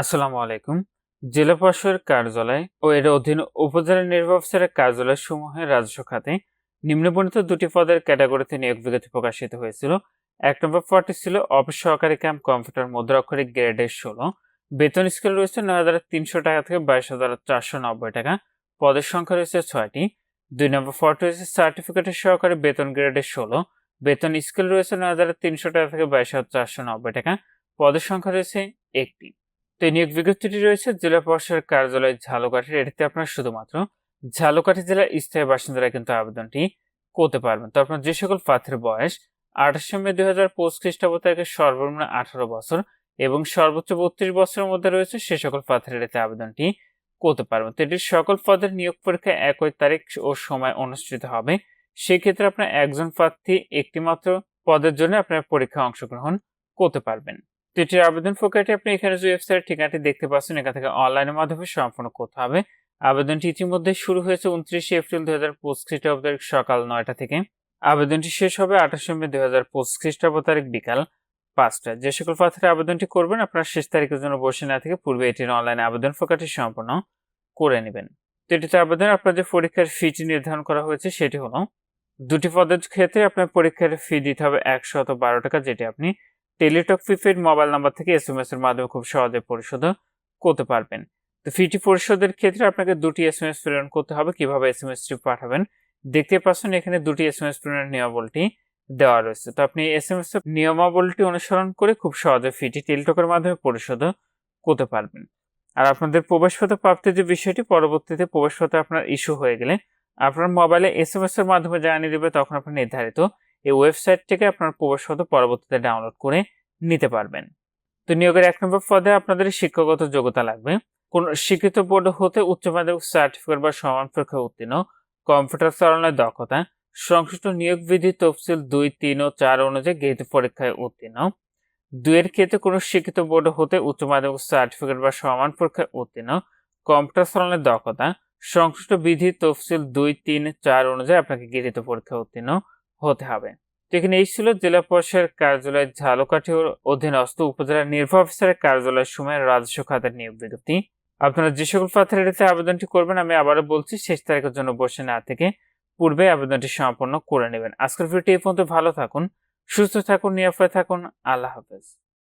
আসসালামু আলাইকুম। জেলা প্রশাসকের কার্যালয় ও এর অধীন উপজেলা নির্বাহী অফিসারের কার্যালয় সমূহের রাজস্ব খাতে নিম্নবর্ণিত দুটি পদের ক্যাটাগরিতে নিয়োগ বিজ্ঞপ্তি প্রকাশিত হয়েছিল। এক নম্বর পদটি ছিল অফিস সহকারী ক্যাম্প কম্পিউটার মুদ্রাক্ষরিক গ্রেডের ষোলো। বেতন স্কেল রয়েছে নয় হাজার তিনশো টাকা থেকে বাইশ হাজার চারশো নব্বই টাকা। পদের সংখ্যা রয়েছে ছয়টি। দুই নম্বর পদটি রয়েছে সার্টিফিকেটের সহকারী বেতন গ্রেডের ষোলো। বেতন স্কেল রয়েছে নয় হাজার তিনশো টাকা থেকে বাইশ হাজার চারশো নব্বই টাকা। পদের সংখ্যা রয়েছে একটি। তো নিয়োগ বিজ্ঞপ্তিটি রয়েছে, জেলা প্রশাসকের কার্যালয় ঝালকাঠির। এটিতে আপনার শুধুমাত্র ঝালকাঠি জেলার স্থায়ী বাসিন্দারা কিন্তু আবেদনটি করতে পারবেন। তো আপনার যে সকল প্রার্থীর বয়স, আঠাশে মে দুই হাজার পঁচিশ খ্রিস্টাব্দ থেকে সর্বনিম্ন আঠারো বছর এবং সর্বোচ্চ বত্রিশ বছরের মধ্যে রয়েছে, সে সকল প্রার্থীরা এতে আবেদনটি করতে পারবেন। তো এটির সকল পদের নিয়োগ পরীক্ষা একই তারিখ ও সময় অনুষ্ঠিত হবে। সেক্ষেত্রে আপনার একজন প্রার্থী একটি মাত্র পদের জন্য আপনার পরীক্ষায় অংশগ্রহণ করতে পারবেন। তো এটির আবেদন প্রক্রিয়াটি আপনি এখানে যে ওয়েবসাইটের ঠিকানাটি দেখতে পাচ্ছেন, এখান থেকে অনলাইনের মাধ্যমে সম্পন্ন করতে হবে। আবেদনটি ইতিমধ্যে শুরু হয়েছে উনত্রিশে এপ্রিল দুই হাজার পঁচিশ খ্রিস্টাব্দ তারিখ সকাল নয়টা থেকে। আবেদনটি শেষ হবে আঠাশে মে দুই হাজার পঁচিশ খ্রিস্টাব্দ তারিখ বিকাল পাঁচটা যে সকল প্রার্থীরা আবেদনটি করবেন, আপনার শেষ তারিখের জন্য বসে না থেকে পূর্বে এটির অনলাইনে আবেদন প্রক্রিয়াটি সম্পন্ন করে নেবেন। তো এটিতে আবেদন আপনার যে পরীক্ষার ফিটি নির্ধারণ করা হয়েছে, সেটি হলো দুটি পদের ক্ষেত্রে আপনার পরীক্ষার ফি দিতে হবে একশত বারো টাকা, যেটি আপনি টেলিটক প্রিপেড মোবাইল নাম্বার থেকে এস এম এস এর মাধ্যমে খুব সহজে পরিশোধ করতে পারবেন। তো ফিটি পরিশোধের ক্ষেত্রে আপনাকে দুটি এস এম এস প্রেরণ করতে হবে, কীভাবে এস এম এস টি পাঠাবেন। দেখতে পাচ্ছেন এখানে দুটি এস এম এস প্রেরণের নিয়মাবলটি দেওয়া রয়েছে। তো আপনি এস এম এস নিয়মাবলটি অনুসরণ করে খুব সহজে ফিটি টেলিটকের মাধ্যমে পরিশোধ করতে পারবেন। আর আপনাদের প্রবেশপত্র প্রাপ্তির যে বিষয়টি, পরবর্তীতে প্রবেশপত্র আপনার ইস্যু হয়ে গেলে আপনার মোবাইলে এস এম এস এর মাধ্যমে জানিয়ে দেবে, তখন আপনার নির্ধারিত এই ওয়েবসাইট থেকে আপনার প্রবেশপত্র পরবর্তীতে ডাউনলোড করে নিতে পারবেন। তো নিয়োগের এক নম্বর পদে আপনাদের শিক্ষাগত যোগ্যতা লাগবে। কোন শিক্ষিত বোর্ড হতে উচ্চ মাধ্যমিক সার্টিফিকেট বা সমান পরীক্ষা উত্তীর্ণ কম্পিউটার চালানোর দক্ষতা, সংশ্লিষ্ট নিয়োগ বিধি তফসিল দুই, তিন ও চার অনুযায়ী গৃহীত পরীক্ষায় উত্তীর্ণ, দুইয়ের ক্ষেত্রে কোনো শিক্ষিত বোর্ড হতে উচ্চ মাধ্যমিক সার্টিফিকেট বা সমান পরীক্ষায় উত্তীর্ণ কম্পিউটার চালানোর দক্ষতা, সংশ্লিষ্ট বিধি তফসিল দুই, তিন, চার অনুযায়ী আপনাকে গৃহীত পরীক্ষা উত্তীর্ণ হতে হবে। এখানে এই ছিল জেলা পরিষদের কার্যালয় ঝালকাঠির অধীনস্থ উপজেলা নির্বাহী অফিসারের কার্যালয়ের সময় রাজস্ব খাতের নিয়োগ বিজ্ঞপ্তি। আপনারা যে সকল প্রার্থীরা আবেদনটি করবেন, আমি আবারও বলছি, শেষ তারিখের জন্য বসে না থেকে পূর্বে আবেদনটি সম্পন্ন করে নেবেন। আজকের ভিডিওটি এই পর্যন্ত, ভালো থাকুন, সুস্থ থাকুন, নিরাপদে থাকুন, আল্লাহ হাফেজ।